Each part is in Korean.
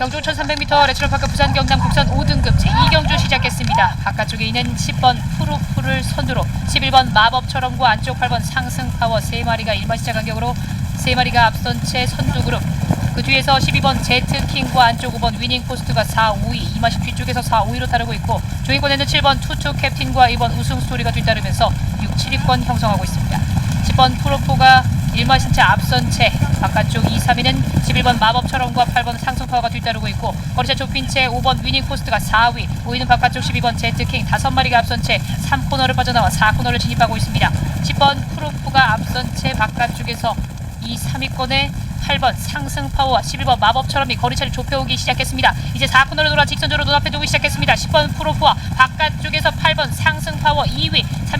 경주 1300m 레츠럴파크 부산 경남 국선 5등급 제2경주 시작했습니다. 바깥쪽에 있는 10번 푸르푸를 선두로 11번 마법처럼과 안쪽 8번 상승파워 3마리가 1마시차 간격으로 3마리가 앞선 채 선두 그룹 그 뒤에서 12번 제트킹과 안쪽 5번 위닝포스트가 4, 5위 2마시 뒤쪽에서 4, 5위로 따르고 있고 조인권에는 7번 투투 캡틴과 2번 우승 스토리가 뒤따르면서 6, 7위권 형성하고 있습니다. 10번 프로포가 1마신차 앞선 채 바깥쪽 2, 3위는 11번 마법처럼과 8번 상승파워가 뒤따르고 있고 거리차 좁힌 채 5번 위닝 포스트가 4위 5위는 바깥쪽 12번 제트킹 5마리가 앞선 채 3코너를 빠져나와 4코너를 진입하고 있습니다 10번 프로포가 앞선 채 바깥쪽에서 2, 3위권에 8번 상승파워와 11번 마법처럼이 거리차를 좁혀오기 시작했습니다. 이제 4코너를 돌아 직선적으로 눈앞에 두기 시작했습니다. 10번 프로포와 바깥쪽에서 8번 상승파워 2위 3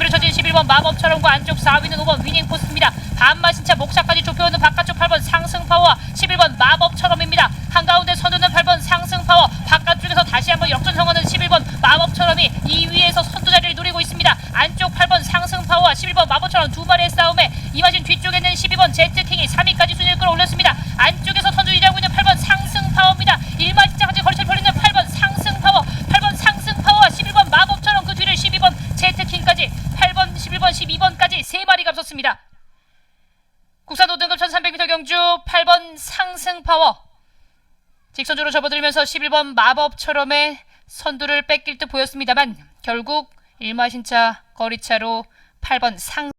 위로 쳐진 11번 마법처럼과 안쪽 4위는 5번 위닝포스트입니다. 반마신차 목차까지 좁혀오는 바깥쪽 8번 상승파워와 11번 마법처럼입니다. 한가운데 선두는 8번 상승파워 바깥쪽에서 다시 한번 역전성하는 11번 마법처럼이 2위에서 선두 자리를 노리고 있습니다. 안쪽 8번 상승파워와 11번 마법처럼 두 마리의 싸움에 이마신 뒤쪽에는 12번 제트킹이 3위까지 순위를 끌어올렸습니다. 안쪽에서 선두 유지하고 있는 8번 상승파워입니다. 1마신차까지 거리차를 벌리는 8번 상승파워 8번 상승파워와 11번 마법처럼 그 뒤를 12번 제트킹까지 8번 11번 12번까지 세 마리가 앞섰습니다. 국산 5등급 1300m 경주 8번 상승 파워 직선적으로 접어들면서 11번 마법처럼의 선두를 뺏길 듯 보였습니다만 결국 일마신차 거리차로 8번 상